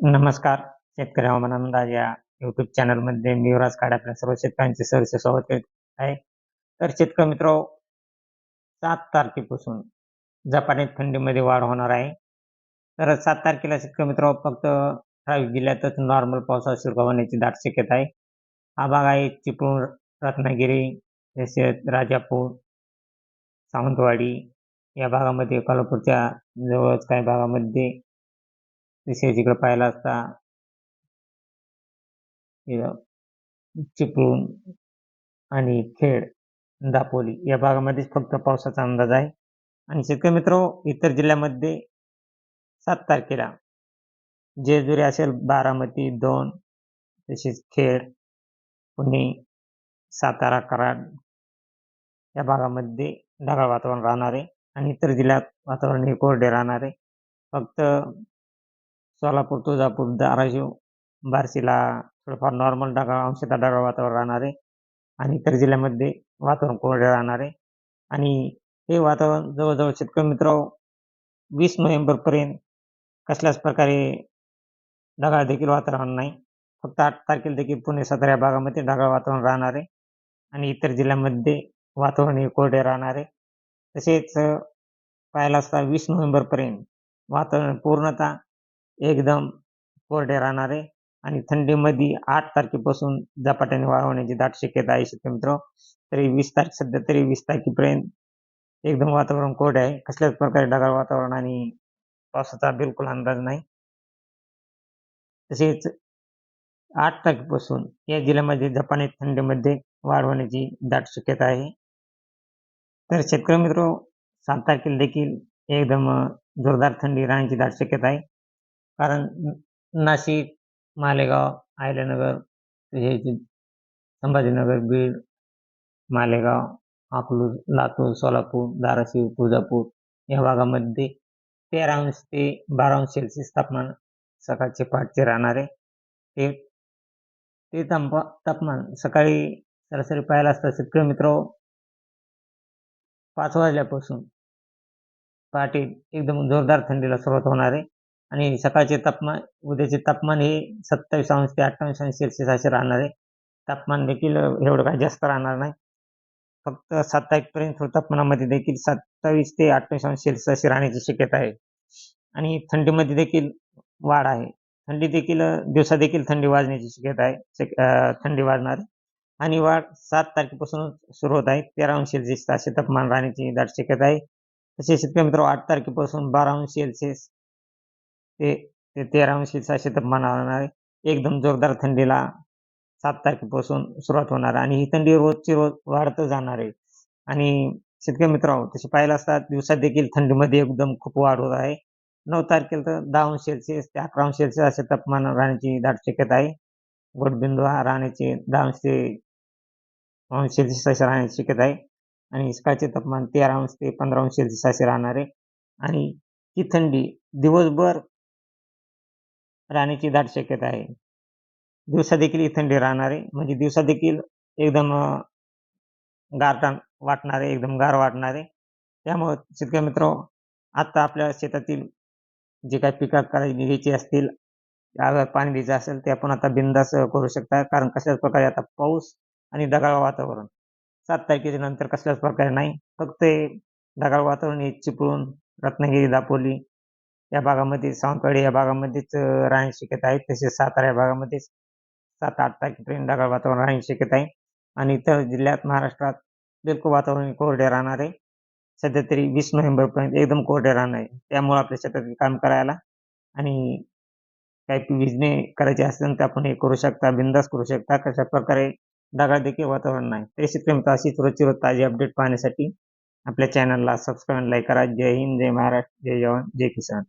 नमस्कार. शेतकरी हवामान अंदाज या युट्यूब चॅनलमध्ये मी युवराज काड आपल्या सर्व शेतकऱ्यांचे सहर्ष स्वागत करीत आहे. तर शेतकरी मित्र सात तारखेपासून जपानी थंडीमध्ये वाढ होणार आहे. तर सात तारखेला शेतकरी मित्र फक्त ठराविक जिल्ह्यातच नॉर्मल पावसाळा सुरू होण्याची दाट शक्यता आहे. हा भाग आहे चिपळूण रत्नागिरी तसेच राजापूर सावंतवाडी या भागामध्ये कोल्हापूरच्या जवळच काही भागामध्ये विषय तिकडे पाहिला असता चिपळूण आणि खेड दापोली या भागामध्येच फक्त पावसाचा अंदाज आहे. आणि शेतकरी मित्र इतर जिल्ह्यामध्ये सात तारखेला जेजुरी असेल बारामती दोन तसेच खेड पुणे सातारा कराड या भागामध्ये ढगाळ वातावरण राहणार आहे आणि इतर जिल्ह्यात वातावरण हे कोरडे राहणार. आहे फक्त सोलापूर तुळजापूर धाराशिव बार्शीला थोडंफार नॉर्मल ढगाळ अंशतः ढगाळ वातावरण राहणार आहे आणि इतर जिल्ह्यामध्ये वातावरण कोरडे राहणार. आहे आणि हे वातावरण जवळजवळ शेतकरी मित्र वीस नोव्हेंबरपर्यंत कसल्याच प्रकारे ढगाळ देखील वातावरण नाही. फक्त आठ तारखेला देखील पुणे सातारा या भागामध्ये ढगाळ वातावरण राहणार आहे आणि इतर जिल्ह्यामध्ये वातावरण हे कोरडे राहणार. आहे तसेच पाहायला असता वीस नोव्हेंबरपर्यंत वातावरण पूर्णतः एकदम कोरडे राहणार आहे आणि थंडीमध्ये आठ तारखेपासून झपाट्याने वाढ होण्याची दाट शक्यता आहे शेतकरी मित्र. तरी वीस तारीख सध्या तरी वीस तारखेपर्यंत एकदम वातावरण कोरडे आहे. कसल्याच प्रकारे ढगाळ वातावरण आणि पावसाचा बिलकुल अंदाज नाही. तसेच आठ तारखेपासून या जिल्ह्यामध्ये झपाने थंडीमध्ये वाढ होण्याची दाट शक्यता आहे. तर शेतकरी मित्र सात तारखेला देखील एकदम जोरदार थंडी राहण्याची दाट शक्यता आहे. कारण नाशिक मालेगाव आयल्यानगर हे संभाजीनगर बीड मालेगाव अकलूज लातूर सोलापूर धाराशिव तुळजापूर या भागामध्ये तेरा अंश ते बारा अंश सेल्सिअस तापमान सकाळचे पहाटचे राहणार आहे. ते ते तापमान सकाळी सरासरी पाहायला असता शेतकरी मित्र हो. पाच वाजल्यापासून पहाटे एकदम जोरदार थंडीला सुरुवात होणार आहे. आणि सकाळचे तापमान उद्याचे तापमान हे सत्तावीस अंश ते अठ्ठावीस अंश सेल्सिअस असे राहणार आहे. तापमान देखील एवढं काही जास्त राहणार नाही. फक्त सात तापमानामध्ये देखील सत्तावीस ते अठ्ठावीस अंश सेल्सिअस अशी राहण्याची शक्यता आहे. आणि थंडीमध्ये देखील वाढ आहे. थंडी देखील दिवसा देखील थंडी वाजण्याची शक्यता आहे. थंडी वाढणार आणि वाढ सात तारखेपासून सुरू होत आहे. तेरा अंश सेल्सिअस असे तापमान राहण्याची दाट शक्यता आहे. तसेच शेतकरी मित्र आठ तारखेपासून बारा अंश सेल्सिअस ते ते तेरा अंश सहाशे तापमान राहणार आहे. एकदम जोरदार थंडीला सात तारखेपासून सुरुवात होणार आणि ही थंडी रोजची रोज वाढत जाणार आहे. आणि शेतकरी मित्र तसे पाहिलं असतात दिवसात देखील थंडीमध्ये एकदम खूप वाढ होत आहे. नऊ तारखेला तर दहा अंश सेल्सिअस ते अकरा अंश सेल्सिअस असे तापमान राहण्याची दाट शक्यता आहे. गोडबिंदू हा राहण्याचे दहा अंश ते अंश सेल्सिअस असे राहण्याची शक्यता आहे. आणि सकाळचे तापमान तेरा अंश ते पंधरा अंश सेल्सिअस असे राहणार आहे. आणि ही थंडी दिवसभर राहण्याची दाट शक्यता आहे. दिवसा देखील ही थंडी राहणार आहे म्हणजे दिवसा देखील एकदम गारटा वाटणार आहे एकदम गार वाटणार. आहे त्यामुळं शेतकरी मित्र आत्ता आपल्या शेतातील जे काही पिकं करायची घ्यायची असतील पाणी द्यायचं असेल ते आपण आता बिंदास करू शकता. कारण कशाच प्रकारे आता पाऊस आणि ढगाळ वातावरण. सात तारखेच्या नंतर कसल्याच प्रकारे नाही. फक्त ढगाळ वातावरण हे चिपळूण रत्नागिरी दापोली या भागामध्ये सावंतवाडी या भागामध्येच राहण्याची शक्यता आहे. तसेच सातारा या भागामध्येच सात आठ तारखेपर्यंत ढगाळ वातावरण राहण्याची शक्यता आहे. आणि इतर जिल्ह्यात महाराष्ट्रात बिलकुल वातावरण कोरडे राहणार आहे. सध्या तरी वीस नोव्हेंबरपर्यंत एकदम कोरडे राहणार आहे. त्यामुळे आपल्या शेतात काम करायला आणि काही विजने करायचे असेल तर आपण हे करू शकता बिंदास करू शकता. कशा प्रकारे ढगाळ देखील वातावरण नाही. तरी शेतकरी अशीच रोजची रोज ताजी अपडेट पाहण्यासाठी आपल्या चॅनलला सबस्क्राईब लाईक करा. जय हिंद जय महाराष्ट्र जय जवान जय किसान.